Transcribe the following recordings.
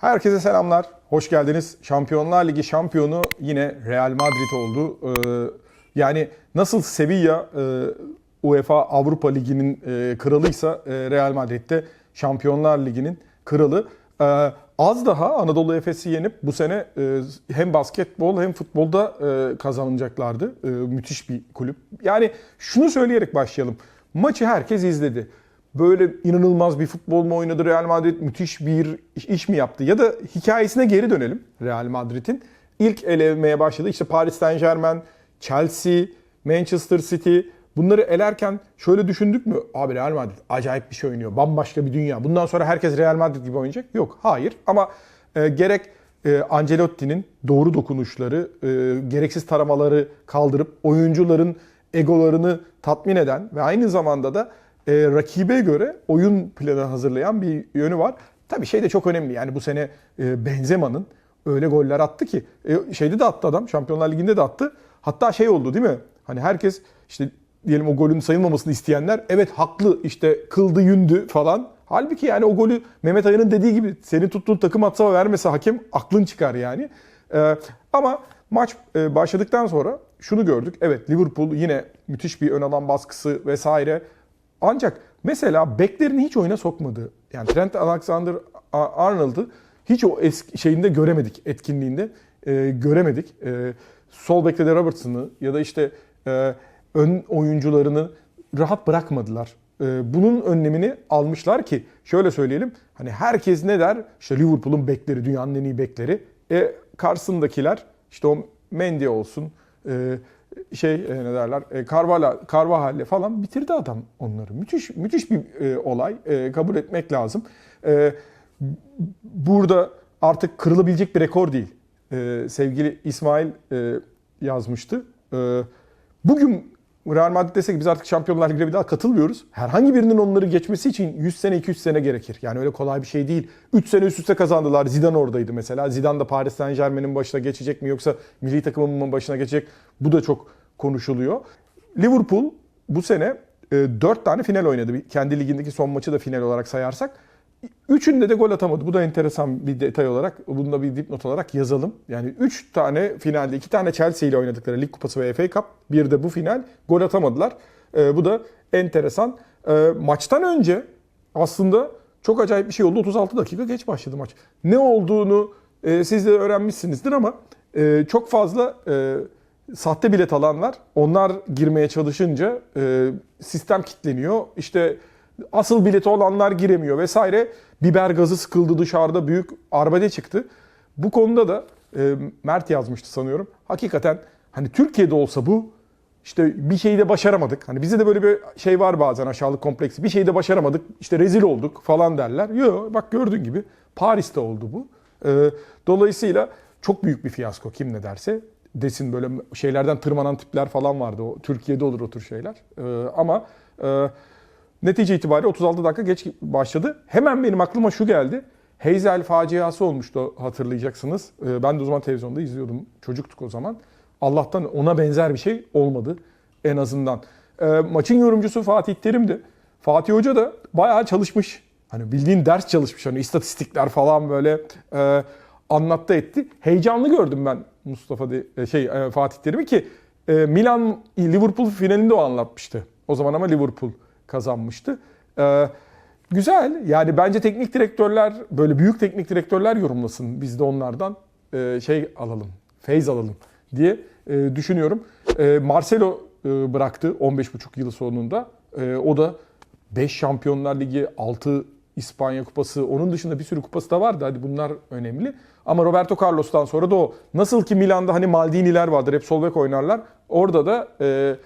Herkese selamlar. Hoş geldiniz. Şampiyonlar Ligi şampiyonu yine Real Madrid oldu. Ee, yani nasıl Sevilla e, UEFA Avrupa Ligi'nin e, kralıysa e, Real Madrid de Şampiyonlar Ligi'nin kralı. Ee, az daha Anadolu Efes'i yenip bu sene e, hem basketbol hem futbolda kazanacaklardı. Müthiş bir kulüp. Yani şunu söyleyerek başlayalım. Maçı herkes izledi böyle inanılmaz bir futbol mu oynadı Real Madrid? Müthiş bir iş mi yaptı? Ya da hikayesine geri dönelim Real Madrid'in. İlk elemeye başladı. İşte Paris Saint Germain, Chelsea, Manchester City. Bunları elerken şöyle düşündük mü? Abi Real Madrid acayip bir şey oynuyor. Bambaşka bir dünya. Bundan sonra herkes Real Madrid gibi oynayacak. Yok, hayır. Ama e, gerek e, Ancelotti'nin doğru dokunuşları, e, gereksiz taramaları kaldırıp oyuncuların egolarını tatmin eden ve aynı zamanda da e, rakibe göre oyun planı hazırlayan bir yönü var. Tabii şey de çok önemli. Yani bu sene e, Benzema'nın öyle goller attı ki e, şeyde de attı adam. Şampiyonlar Ligi'nde de attı. Hatta şey oldu değil mi? Hani herkes işte diyelim o golün sayılmamasını isteyenler evet haklı işte kıldı yündü falan. Halbuki yani o golü Mehmet Aya'nın dediği gibi senin tuttuğun takım atsa vermese hakem aklın çıkar yani. Ee, ama maç e, başladıktan sonra şunu gördük. Evet Liverpool yine müthiş bir ön alan baskısı vesaire. Ancak mesela beklerini hiç oyuna sokmadı. Yani Trent Alexander-Arnold'u hiç o eski şeyinde göremedik, etkinliğinde e, göremedik. E, sol bekte de Robertson'ı ya da işte e, ön oyuncularını rahat bırakmadılar. E, bunun önlemini almışlar ki şöyle söyleyelim. Hani herkes ne der? İşte Liverpool'un bekleri, dünyanın en iyi bekleri. E, karşısındakiler işte o Mendy olsun, e, şey e, ne derler e, Carvalho, Carvajal falan bitirdi adam onları. Müthiş müthiş bir e, olay. E, kabul etmek lazım. E, burada artık kırılabilecek bir rekor değil. E, sevgili İsmail e, yazmıştı. E, bugün Real Madrid dese ki biz artık Şampiyonlar Ligi'ne bir daha katılmıyoruz. Herhangi birinin onları geçmesi için 100 sene 200 sene gerekir. Yani öyle kolay bir şey değil. 3 sene üst üste kazandılar. Zidane oradaydı mesela. Zidane da Paris Saint Germain'in başına geçecek mi yoksa milli takımının başına geçecek? Bu da çok konuşuluyor. Liverpool bu sene 4 e, tane final oynadı. Kendi ligindeki son maçı da final olarak sayarsak. Üçünde de gol atamadı. Bu da enteresan bir detay olarak. Bunu da bir dipnot olarak yazalım. Yani 3 tane finalde, 2 tane Chelsea ile oynadıkları Lig Kupası ve FA Cup. Bir de bu final. Gol atamadılar. E, bu da enteresan. E, maçtan önce aslında çok acayip bir şey oldu. 36 dakika geç başladı maç. Ne olduğunu e, siz de öğrenmişsinizdir ama e, çok fazla... E, sahte bilet alanlar onlar girmeye çalışınca e, sistem kilitleniyor. İşte asıl bileti olanlar giremiyor vesaire. Biber gazı sıkıldı dışarıda büyük arbede çıktı. Bu konuda da e, Mert yazmıştı sanıyorum. Hakikaten hani Türkiye'de olsa bu işte bir şeyi de başaramadık. Hani bizde de böyle bir şey var bazen aşağılık kompleksi. Bir şeyi de başaramadık. İşte rezil olduk falan derler. Yok bak gördüğün gibi Paris'te oldu bu. E, dolayısıyla çok büyük bir fiyasko kim ne derse desin böyle şeylerden tırmanan tipler falan vardı. O Türkiye'de olur o tür şeyler. E, ama e, Netice itibariyle 36 dakika geç başladı. Hemen benim aklıma şu geldi. Hazel faciası olmuştu hatırlayacaksınız. Ee, ben de o zaman televizyonda izliyordum. Çocuktuk o zaman. Allah'tan ona benzer bir şey olmadı en azından. Ee, maçın yorumcusu Fatih Terim'di. Fatih Hoca da bayağı çalışmış. Hani bildiğin ders çalışmış. Hani istatistikler falan böyle e, anlattı etti. Heyecanlı gördüm ben Mustafa e, şey e, Fatih Terim'i ki e, Milan Liverpool finalinde o anlatmıştı. O zaman ama Liverpool kazanmıştı. Ee, güzel. Yani bence teknik direktörler, böyle büyük teknik direktörler yorumlasın. Biz de onlardan e, şey alalım, feyz alalım diye e, düşünüyorum. E, Marcelo e, bıraktı 15,5 yılı sonunda. E, o da 5 Şampiyonlar Ligi, 6 İspanya Kupası, onun dışında bir sürü kupası da vardı. Hadi bunlar önemli. Ama Roberto Carlos'tan sonra da o. Nasıl ki Milan'da hani Maldini'ler vardır, hep sol bek oynarlar. Orada da e,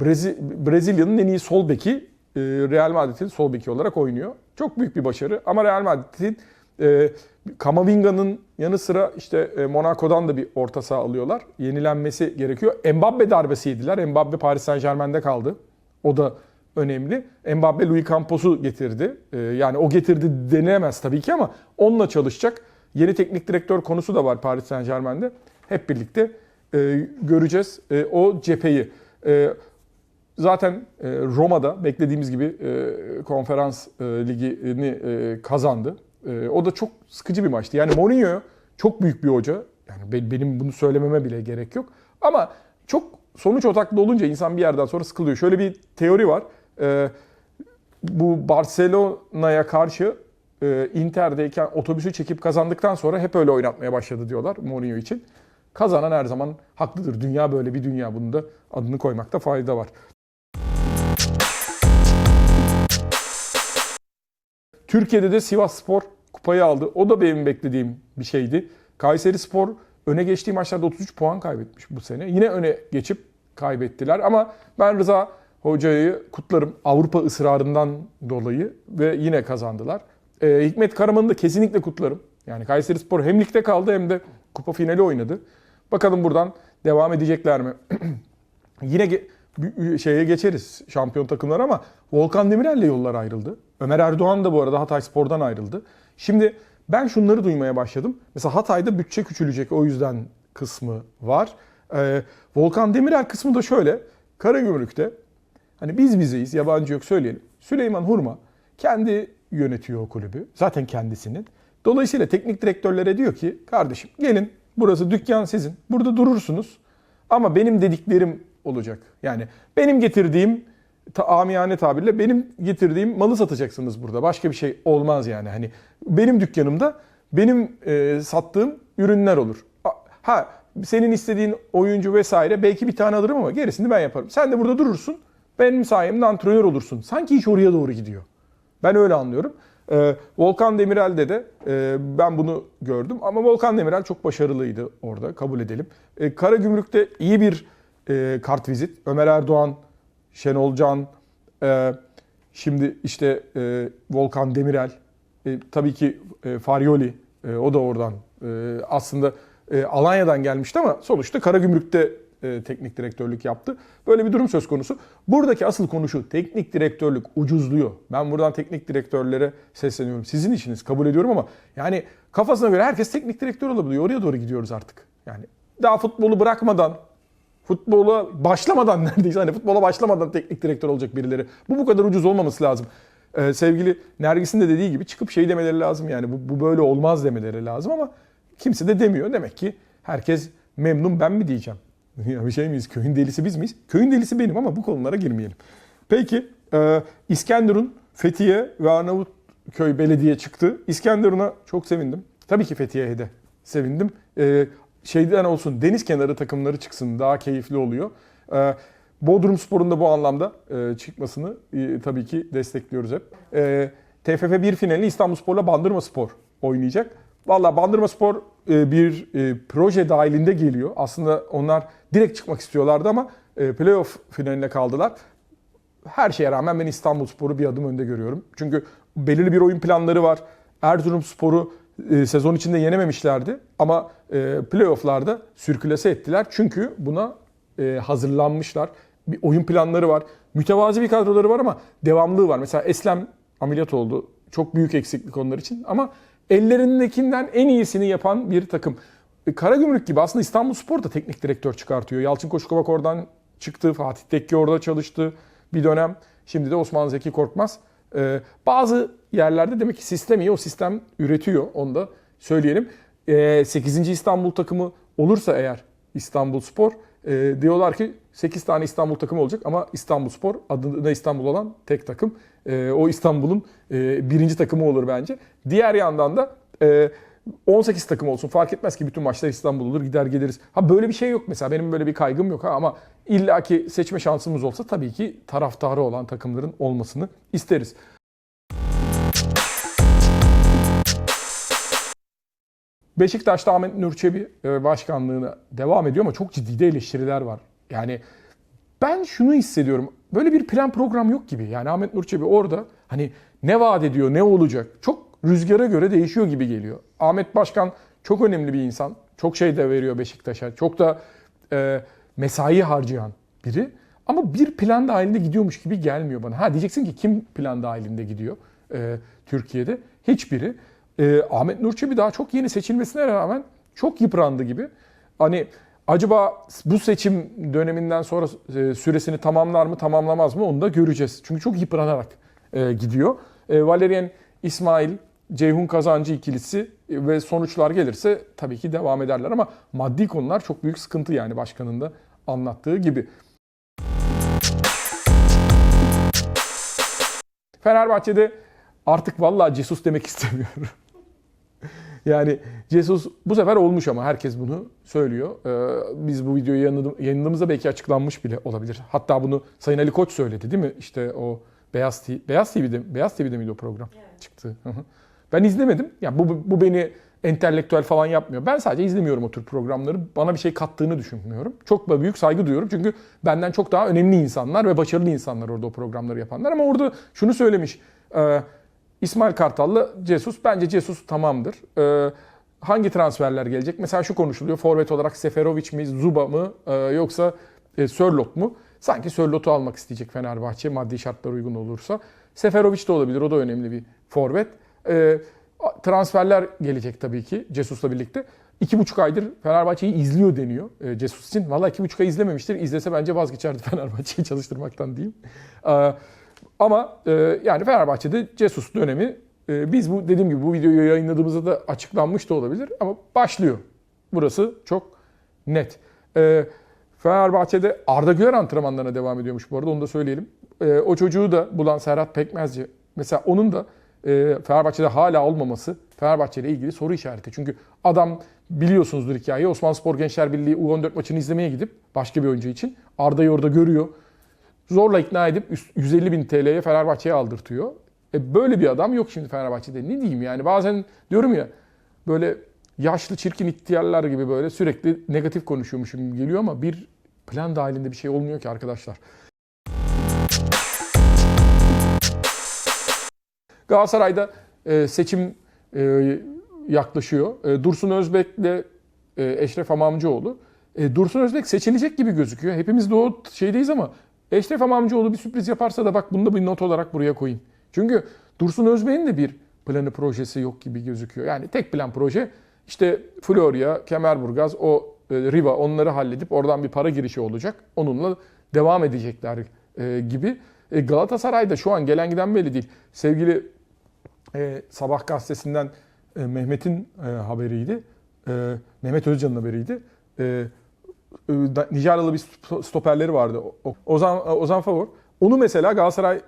Brezi, Brezilya'nın en iyi sol beki Real Madrid'in sol beki olarak oynuyor. Çok büyük bir başarı ama Real Madrid'in e, Kamavinga'nın yanı sıra işte e, Monaco'dan da bir orta saha alıyorlar. Yenilenmesi gerekiyor. Mbappe darbesi yediler. Mbappe Paris Saint Germain'de kaldı. O da önemli. Mbappe Louis Campos'u getirdi. E, yani o getirdi denemez tabii ki ama onunla çalışacak. Yeni teknik direktör konusu da var Paris Saint Germain'de. Hep birlikte e, göreceğiz e, o cepheyi. E, Zaten e, Roma'da beklediğimiz gibi e, konferans e, ligini kazandı. O da çok sıkıcı bir maçtı. Yani Mourinho çok büyük bir hoca. Yani be- benim bunu söylememe bile gerek yok. Ama çok sonuç odaklı olunca insan bir yerden sonra sıkılıyor. Şöyle bir teori var. Bu Barcelona'ya karşı Inter'deyken otobüsü çekip kazandıktan sonra hep öyle oynatmaya başladı diyorlar Mourinho için. Kazanan her zaman haklıdır. Dünya böyle bir dünya. Bunun da adını koymakta fayda var. Türkiye'de de Sivas Spor kupayı aldı. O da benim beklediğim bir şeydi. Kayseri Spor öne geçtiği maçlarda 33 puan kaybetmiş bu sene. Yine öne geçip kaybettiler ama ben Rıza Hoca'yı kutlarım Avrupa ısrarından dolayı ve yine kazandılar. Ee, Hikmet Karaman'ı da kesinlikle kutlarım. Yani Kayseri Spor hem ligde kaldı hem de kupa finali oynadı. Bakalım buradan devam edecekler mi? Yine şeye geçeriz şampiyon takımlar ama Volkan Demirel'le yollar ayrıldı. Ömer Erdoğan da bu arada Hatay Spor'dan ayrıldı. Şimdi ben şunları duymaya başladım. Mesela Hatay'da bütçe küçülecek o yüzden kısmı var. Ee, Volkan Demirel kısmı da şöyle. Karagümrük'te hani biz bizeyiz yabancı yok söyleyelim. Süleyman Hurma kendi yönetiyor o kulübü. Zaten kendisinin. Dolayısıyla teknik direktörlere diyor ki kardeşim gelin burası dükkan sizin. Burada durursunuz. Ama benim dediklerim olacak. Yani benim getirdiğim ta, amiyane tabirle benim getirdiğim malı satacaksınız burada. Başka bir şey olmaz yani. Hani benim dükkanımda benim e, sattığım ürünler olur. Ha senin istediğin oyuncu vesaire belki bir tane alırım ama gerisini ben yaparım. Sen de burada durursun. Benim sayemde antrenör olursun. Sanki iş oraya doğru gidiyor. Ben öyle anlıyorum. Ee, Volkan Demirel'de de e, ben bunu gördüm ama Volkan Demirel çok başarılıydı orada kabul edelim. E, Karagümrük'te iyi bir e, kart vizit. Ömer Erdoğan, Şenol Can, e, şimdi işte e, Volkan Demirel, e, tabii ki e, Faryoli, e, o da oradan e, aslında e, Alanya'dan gelmişti ama sonuçta Karagümrük'te e, teknik direktörlük yaptı. Böyle bir durum söz konusu. Buradaki asıl konu şu. Teknik direktörlük ucuzluyor. Ben buradan teknik direktörlere sesleniyorum. Sizin işiniz kabul ediyorum ama yani kafasına göre herkes teknik direktör olabiliyor. Oraya doğru gidiyoruz artık. Yani daha futbolu bırakmadan futbola başlamadan neredeyse hani futbola başlamadan teknik direktör olacak birileri. Bu bu kadar ucuz olmaması lazım. Ee, sevgili Nergis'in de dediği gibi çıkıp şey demeleri lazım yani bu, bu böyle olmaz demeleri lazım ama kimse de demiyor. Demek ki herkes memnun ben mi diyeceğim. Ya bir şey miyiz? Köyün delisi biz miyiz? Köyün delisi benim ama bu konulara girmeyelim. Peki e, İskenderun, Fethiye ve Arnavutköy Belediye çıktı. İskenderun'a çok sevindim. Tabii ki Fethiye'ye de sevindim. E, şeyden olsun deniz kenarı takımları çıksın daha keyifli oluyor. E, Bodrum Spor'un da bu anlamda e, çıkmasını e, tabii ki destekliyoruz hep. E, TFF 1 finali İstanbulspor'la Bandırma Spor oynayacak. Valla Bandırma Spor e, bir proje dahilinde geliyor. Aslında onlar direkt çıkmak istiyorlardı ama playoff finaline kaldılar. Her şeye rağmen ben İstanbulspor'u bir adım önde görüyorum. Çünkü belirli bir oyun planları var. Erzurumspor'u e, sezon içinde yenememişlerdi ama e, playoff'larda sürkülese ettiler. Çünkü buna e, hazırlanmışlar. Bir oyun planları var. Mütevazi bir kadroları var ama devamlılığı var. Mesela Eslem ameliyat oldu. Çok büyük eksiklik onlar için ama ellerindekinden en iyisini yapan bir takım. E, Karagümrük gibi aslında İstanbulspor da teknik direktör çıkartıyor. Yalçın Koşkovak oradan çıktı. Fatih Tekke orada çalıştı bir dönem. Şimdi de Osman Zeki Korkmaz. Ee, bazı yerlerde demek ki sistem iyi. O sistem üretiyor. Onu da söyleyelim. Ee, 8. İstanbul takımı olursa eğer İstanbul Spor e, diyorlar ki 8 tane İstanbul takımı olacak ama İstanbul Spor adında İstanbul olan tek takım. E, o İstanbul'un e, birinci takımı olur bence. Diğer yandan da e, 18 takım olsun fark etmez ki bütün maçlar İstanbul olur gider geliriz. Ha böyle bir şey yok mesela benim böyle bir kaygım yok ha ama illaki seçme şansımız olsa tabii ki taraftarı olan takımların olmasını isteriz. Beşiktaş'ta Ahmet Nur Çebi e, başkanlığına devam ediyor ama çok ciddi de eleştiriler var. Yani ben şunu hissediyorum. Böyle bir plan program yok gibi. Yani Ahmet Nur Çebi orada hani ne vaat ediyor, ne olacak? Çok rüzgara göre değişiyor gibi geliyor. Ahmet Başkan çok önemli bir insan. Çok şey de veriyor Beşiktaş'a. Çok da e, mesai harcayan biri. Ama bir plan dahilinde gidiyormuş gibi gelmiyor bana. Ha diyeceksin ki kim plan dahilinde gidiyor e, Türkiye'de? Hiçbiri. E, Ahmet Nur Çebi daha çok yeni seçilmesine rağmen çok yıprandı gibi. Hani acaba bu seçim döneminden sonra e, süresini tamamlar mı tamamlamaz mı onu da göreceğiz. Çünkü çok yıpranarak e, gidiyor. E, Valerian İsmail Ceyhun Kazancı ikilisi ve sonuçlar gelirse tabii ki devam ederler ama maddi konular çok büyük sıkıntı yani başkanın da anlattığı gibi. Fenerbahçe'de artık vallahi Jesus demek istemiyorum. yani Jesus bu sefer olmuş ama herkes bunu söylüyor. Ee, biz bu videoyu yayınladığımızda belki açıklanmış bile olabilir. Hatta bunu Sayın Ali Koç söyledi değil mi? İşte o Beyaz, TV, Beyaz TV'de, Beyaz TV'de miydi o program? Çıktı. Ben izlemedim. Yani bu, bu beni entelektüel falan yapmıyor. Ben sadece izlemiyorum o tür programları. Bana bir şey kattığını düşünmüyorum. Çok büyük saygı duyuyorum. Çünkü benden çok daha önemli insanlar ve başarılı insanlar orada o programları yapanlar. Ama orada şunu söylemiş. e, İsmail Kartal'la Jesus. Bence Jesus tamamdır. E, hangi transferler gelecek? Mesela şu konuşuluyor. Forvet olarak Seferovic mi, Zuba mı e, yoksa e, Sörlot mu? Sanki Sörlot'u almak isteyecek Fenerbahçe maddi şartlar uygun olursa. Seferovic de olabilir. O da önemli bir forvet. E, transferler gelecek tabii ki Jesus'la birlikte. İki buçuk aydır Fenerbahçe'yi izliyor deniyor e, Jesus için. Valla iki buçuk ay izlememiştir. İzlese bence vazgeçerdi Fenerbahçe'yi çalıştırmaktan diyeyim. E, ama e, yani Fenerbahçe'de Jesus dönemi e, biz bu dediğim gibi bu videoyu yayınladığımızda da açıklanmış da olabilir ama başlıyor. Burası çok net. E, Fenerbahçe'de Arda Güler antrenmanlarına devam ediyormuş bu arada onu da söyleyelim. E, o çocuğu da bulan Serhat Pekmezci mesela onun da e, Fenerbahçe'de hala olmaması Fenerbahçe ile ilgili soru işareti. Çünkü adam biliyorsunuzdur hikayeyi Osman Spor Gençler Birliği U14 maçını izlemeye gidip başka bir oyuncu için Arda'yı orada görüyor. Zorla ikna edip üst- 150 bin TL'ye Fenerbahçe'ye aldırtıyor. E böyle bir adam yok şimdi Fenerbahçe'de. Ne diyeyim yani bazen diyorum ya böyle yaşlı çirkin ihtiyarlar gibi böyle sürekli negatif konuşuyormuşum geliyor ama bir plan dahilinde bir şey olmuyor ki arkadaşlar. Galatasaray'da e, seçim e, yaklaşıyor. E, Dursun Özbek'le e, Eşref Amamcıoğlu. E, Dursun Özbek seçilecek gibi gözüküyor. Hepimiz de o şeydeyiz ama Eşref Amamcıoğlu bir sürpriz yaparsa da bak bunu da bir not olarak buraya koyayım. Çünkü Dursun Özbek'in de bir planı projesi yok gibi gözüküyor. Yani tek plan proje işte Florya, Kemerburgaz, o Riva onları halledip oradan bir para girişi olacak. Onunla devam edecekler gibi. Galatasaray'da şu an gelen giden belli değil. Sevgili e, Sabah gazetesinden e, Mehmet'in e, haberiydi. E, Mehmet Özcan'ın haberiydi. E, e, Nijeryalı bir sto- stoperleri vardı. O- Ozan, Ozan Favor. Onu mesela Galatasaray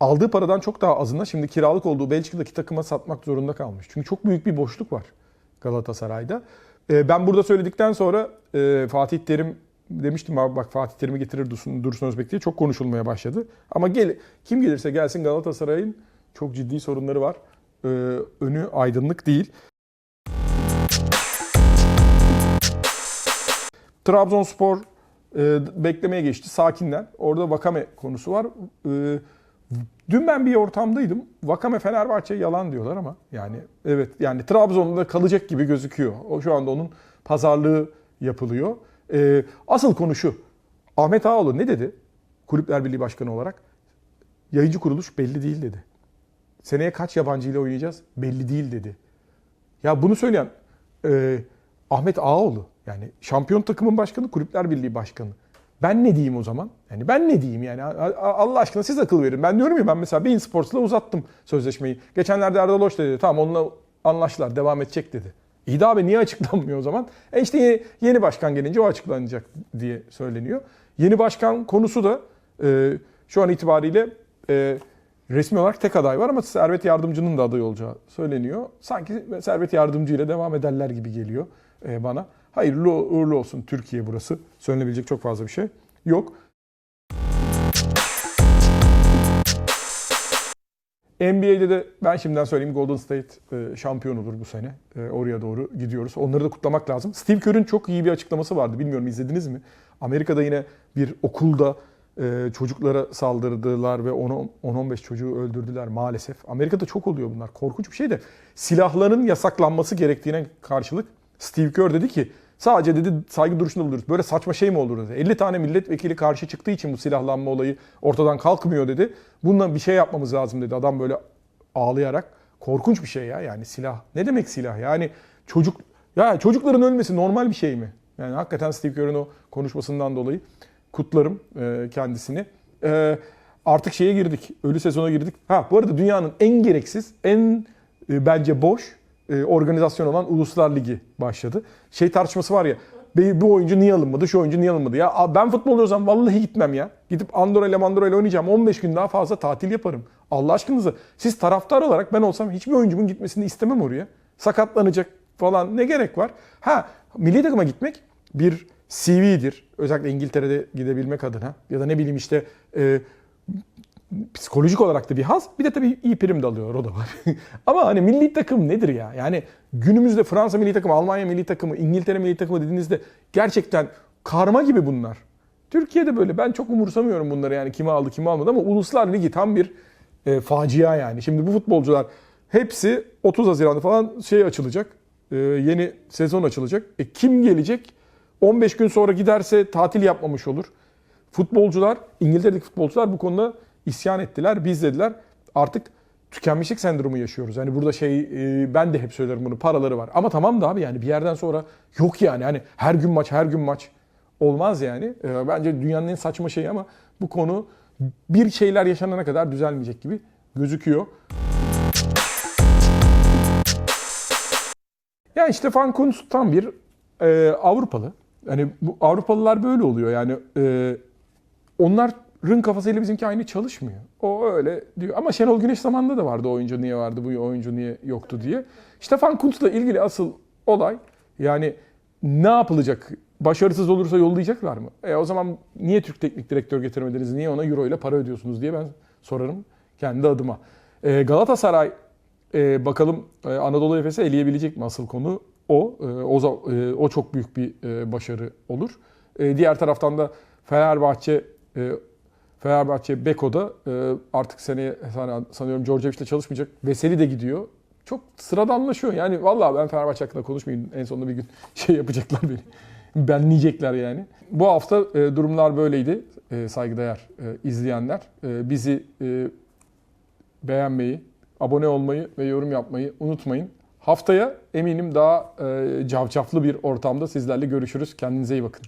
aldığı paradan çok daha azına şimdi kiralık olduğu Belçika'daki takıma satmak zorunda kalmış. Çünkü çok büyük bir boşluk var Galatasaray'da. E, ben burada söyledikten sonra e, Fatih Terim demiştim abi bak Fatih Terim'i getirir Dursun, Dursun Özbek diye çok konuşulmaya başladı. Ama gel, kim gelirse gelsin Galatasaray'ın çok ciddi sorunları var. E, önü aydınlık değil. Trabzonspor e, beklemeye geçti sakinden. Orada Vakame konusu var. E, dün ben bir ortamdaydım. Vakame Fenerbahçe yalan diyorlar ama yani evet yani Trabzon'da kalacak gibi gözüküyor. O şu anda onun pazarlığı yapılıyor. E, asıl konu şu. Ahmet Ağaoğlu ne dedi? Kulüpler Birliği Başkanı olarak yayıncı kuruluş belli değil dedi. Seneye kaç yabancı ile oynayacağız belli değil dedi. Ya bunu söyleyen e, Ahmet Ağaoğlu yani şampiyon takımın başkanı, Kulüpler Birliği başkanı. Ben ne diyeyim o zaman? Yani ben ne diyeyim yani? Allah aşkına siz akıl verin. Ben diyorum ya ben mesela Bein Sports'la uzattım sözleşmeyi. Geçenlerde Erdal Hoş dedi. Tamam onunla anlaştılar. Devam edecek dedi. İyi de abi niye açıklanmıyor o zaman? E işte yeni, yeni başkan gelince o açıklanacak diye söyleniyor. Yeni başkan konusu da e, şu an itibariyle e, resmi olarak tek aday var ama Servet Yardımcı'nın da aday olacağı söyleniyor. Sanki Servet Yardımcı ile devam ederler gibi geliyor e, bana. Hayırlı uğurlu olsun Türkiye burası. Söylenebilecek çok fazla bir şey yok. NBA'de de ben şimdiden söyleyeyim Golden State e, şampiyon olur bu sene. E, oraya doğru gidiyoruz. Onları da kutlamak lazım. Steve Kerr'ün çok iyi bir açıklaması vardı. Bilmiyorum izlediniz mi? Amerika'da yine bir okulda e, çocuklara saldırdılar ve 10-15 çocuğu öldürdüler maalesef. Amerika'da çok oluyor bunlar. Korkunç bir şey de. Silahların yasaklanması gerektiğine karşılık Steve Kerr dedi ki sadece dedi saygı duruşunda buluruz. Böyle saçma şey mi olur dedi. 50 tane milletvekili karşı çıktığı için bu silahlanma olayı ortadan kalkmıyor dedi. Bununla bir şey yapmamız lazım dedi. Adam böyle ağlayarak. Korkunç bir şey ya yani silah. Ne demek silah? Yani çocuk ya çocukların ölmesi normal bir şey mi? Yani hakikaten Steve Kerr'ın o konuşmasından dolayı kutlarım e, kendisini. E, artık şeye girdik. Ölü sezona girdik. Ha bu arada dünyanın en gereksiz, en e, bence boş e, organizasyon olan Uluslar Ligi başladı. Şey tartışması var ya "Be- bu oyuncu niye alınmadı, şu oyuncu niye alınmadı ya. Ben futbolcu olsam vallahi gitmem ya. Gidip Andorra ile Mandorra ile oynayacağım. 15 gün daha fazla tatil yaparım. Allah aşkınıza. Siz taraftar olarak ben olsam hiçbir oyuncumun gitmesini istemem oraya. Sakatlanacak falan ne gerek var? Ha milli takıma gitmek bir CV'dir. Özellikle İngiltere'de gidebilmek adına. Ya da ne bileyim işte e, psikolojik olarak da bir haz. Bir de tabii iyi prim de alıyor. O da var. Ama hani milli takım nedir ya? Yani günümüzde Fransa milli takımı, Almanya milli takımı, İngiltere milli takımı dediğinizde gerçekten karma gibi bunlar. Türkiye'de böyle ben çok umursamıyorum bunları yani kimi aldı kimi almadı ama Uluslar Ligi tam bir e, facia yani. Şimdi bu futbolcular hepsi 30 Haziran'da falan şey açılacak. E, yeni sezon açılacak. E, kim gelecek? 15 gün sonra giderse tatil yapmamış olur. Futbolcular, İngiltere'deki futbolcular bu konuda isyan ettiler. Biz dediler artık tükenmişlik sendromu yaşıyoruz. Yani burada şey e, ben de hep söylerim bunu paraları var. Ama tamam da abi yani bir yerden sonra yok yani. Hani her gün maç her gün maç olmaz yani. E, Bence dünyanın en saçma şeyi ama bu konu bir şeyler yaşanana kadar düzelmeyecek gibi gözüküyor. Ya işte Van Kunst tam bir e, Avrupalı. Hani bu Avrupalılar böyle oluyor yani. E, onların kafasıyla bizimki aynı çalışmıyor. O öyle diyor. Ama Şenol Güneş zamanında da vardı oyuncu niye vardı, bu oyuncu niye yoktu diye. İşte Van Kuntz'la ilgili asıl olay yani ne yapılacak? Başarısız olursa yollayacaklar mı? E o zaman niye Türk teknik direktör getirmediniz? Niye ona euro ile para ödüyorsunuz diye ben sorarım kendi adıma. E, Galatasaray e, bakalım e, Anadolu Efes'i eleyebilecek mi asıl konu o. E, o, e, o çok büyük bir e, başarı olur. Diğer taraftan da Fenerbahçe Fenerbahçe Beko'da artık seneye san- sanıyorum Djordjevic'le çalışmayacak. Veseli de gidiyor. Çok sıradanlaşıyor. Yani vallahi ben Fenerbahçe hakkında konuşmayayım. En sonunda bir gün şey yapacaklar beni. Benleyecekler yani. Bu hafta durumlar böyleydi. Saygıdeğer izleyenler. Bizi beğenmeyi, abone olmayı ve yorum yapmayı unutmayın. Haftaya eminim daha e, cavcaflı bir ortamda sizlerle görüşürüz. Kendinize iyi bakın.